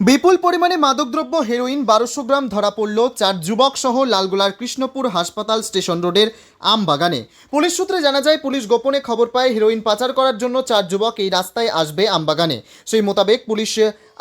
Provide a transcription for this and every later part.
বিপুল পরিমাণে মাদকদ্রব্য, হেরোইন বারোশো গ্রাম ধরা পড়ল চার যুবক সহ লালগোলার কৃষ্ণপুর হাসপাতাল স্টেশন রোডের আমবাগানে। পুলিশ সূত্রে জানা যায়, পুলিশ গোপনে খবর পায়, হেরোইন পাচার করার জন্য চার যুবক এই রাস্তায় আসবে আমবাগানে। সেই মোতাবেক পুলিশ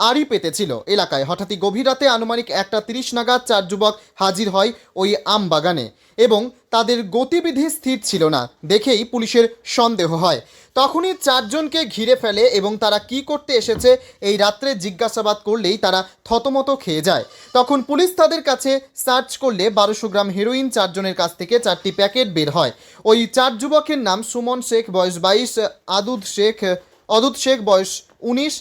আড়ি পেতেছিল। এলাকায় হঠাৎই গভীর রাতে আনুমানিক একটা তিরিশ নাগাদ চার যুবক হাজির হয় ওই আমবাগানে এবং তাদের গতিবিধি স্থির ছিল না দেখেই পুলিশের সন্দেহ হয়। তখনই চারজনকে ঘিরে ফেলে এবং তারা কি করতে এসেছে এই রাত্রে জিজ্ঞাসাবাদ করলেই তারা থতমত খেয়ে যায়। তখন পুলিশ তাদের কাছে সার্চ করলে বারোশো গ্রাম হেরোইন চারজনের কাছ থেকে চারটি প্যাকেট বের হয়। ওই চার যুবকের নাম সুমন শেখ, বয়স বাইশ, আদুদ শেখ অদুত শেখ, বয়স উনিশ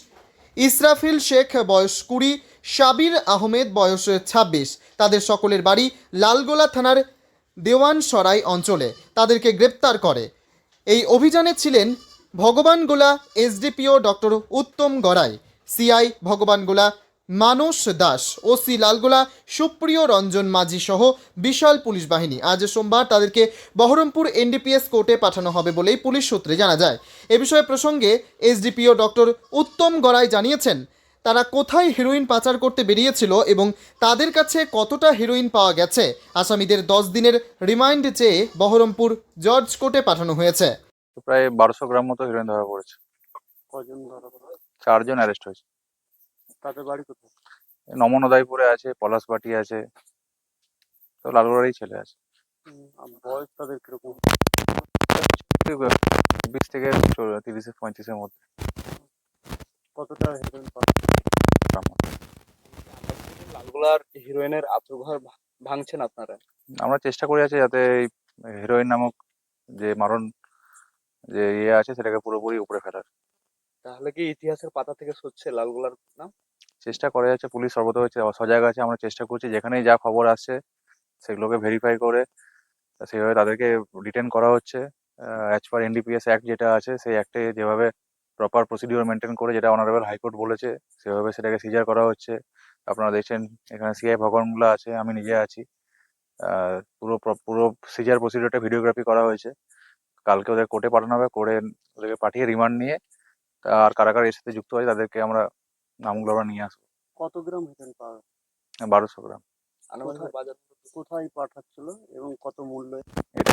ইসরাফিল শেখ বয়স কুড়ি, সাবির আহমেদ বয়স ছাব্বিশ। তাদের সকলের বাড়ি লালগোলা থানার দেওয়ান সরাই অঞ্চলে। তাদেরকে গ্রেপ্তার করে। এই অভিযানে ছিলেন Bhagwangola SDPO doctor Uttam Garai. CI Bhagwangola Manas Das OC Lalgola Supriyo Ranjan Majhi সহ বিশাল পুলিশ বাহিনী আজ সোমবার তাদেরকে বহরমপুর এনডিপিএস কোর্টে পাঠানো হবে বলেই পুলিশ সূত্রে জানা যায়। এ বিষয়ে প্রসঙ্গে এসডিপিও ডক্টর উত্তম গড়াই জানিয়েছেন তারা কোথায় হেরোইন পাচার করতে বেরিয়েছিল এবং তাদের কাছে কতটা হেরোইন পাওয়া গেছে আসামিদের দশ দিনের রিমাইন্ড চেয়ে বহরমপুর জর্জ কোর্টে পাঠানো হয়েছে। প্রায় বারোশো গ্রাম মতো হিরোইন ধরা পড়েছে? চারজন অ্যারেস্ট হয়েছে। তাদের বাড়ি কোথায়? নমনদাইপুরে আছে পলাশবাটি আছে তো লালগড়ারই ছেলে আছে। বয়স তাদের কীরকম? বিশ থেকে তিরিশে পঁয়ত্রিশের মধ্যে। কতটা হেরোইন। লালগোলার হিরোইনের আত্মঘর ভাঙছেন আপনারা? আমরা চেষ্টা করে আছি যাতে এই হিরোইন নামক যে মারণ যে ইয়ে আছে সেটাকে পুরোপুরি উপরে ফেলার। তাহলে কি ইতিহাসের পাতা থেকে সরছে লালগোলার নাম? চেষ্টা করা যাচ্ছে, পুলিশ হচ্ছে সজাগ আছে, আমরা চেষ্টা করছি, যেখানেই যা খবর আসছে সেগুলোকে ভেরিফাই করে, তা সেভাবে তাদেরকে রিটেন করা হচ্ছে। অ্যাজ পার এনডিপিএস অ্যাক্ট যেটা আছে, সেই অ্যাক্টে যেভাবে প্রপার প্রসিডিওর মেনটেন করে, যেটা অনারেবল হাইকোর্ট বলেছে, সেভাবে সেটাকে সিজার করা হচ্ছে। আপনারা দেখছেন, এখানে সিআই ভগবানগুলো আছে, আমি নিজে আছি। পুরো প্র- সিজার প্রসিডিওরটা ভিডিওগ্রাফি করা হয়েছে। কালকে ওদের কোর্টে পাঠানো হবে কোর্টে ওদেরকে পাঠিয়ে রিমান্ড নিয়ে আর কারা কারা এর সাথে যুক্ত হয় তাদেরকে আমরা নামগুলো আমরা নিয়ে আসব। কত গ্রাম হেরোইন পাওয়া? বারোশো গ্রাম। আনুমানিক বাজার কোথায় পাঠাচ্ছিল এবং কত মূল্য? এটা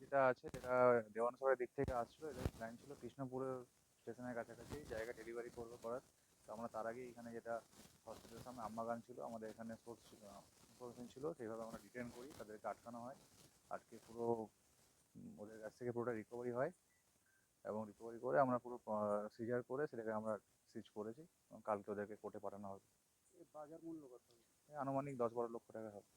যেটা আছে যেটা দেওয়ানসরের দিক থেকে আসছিল এটা প্ল্যান ছিল কৃষ্ণপুরের স্টেশনের কাছাকাছি জায়গা ডেলিভারি করব করার। তো আমরা তার আগেই এখানে যেটা হসপিটালের সামনে আম্মাগান ছিল আমাদের এখানে সোর্স ছিল ইনফরমেশন ছিল সেইভাবে আমরা ডিটেন করি তাদেরকে আটকানো হয়। আটকে পুরো ওদের কাছ থেকে পুরোটা রিকভারি হয়। এবং রিকভারি করে আমরা পুরো সিজার করে সেটাকে আমরা সিজ করেছি। এবং কালকে ওদেরকে কোর্টে পাঠানো হবে। বাজার মূল্য কত? আনুমানিক দশ বারো লক্ষ টাকা হবে।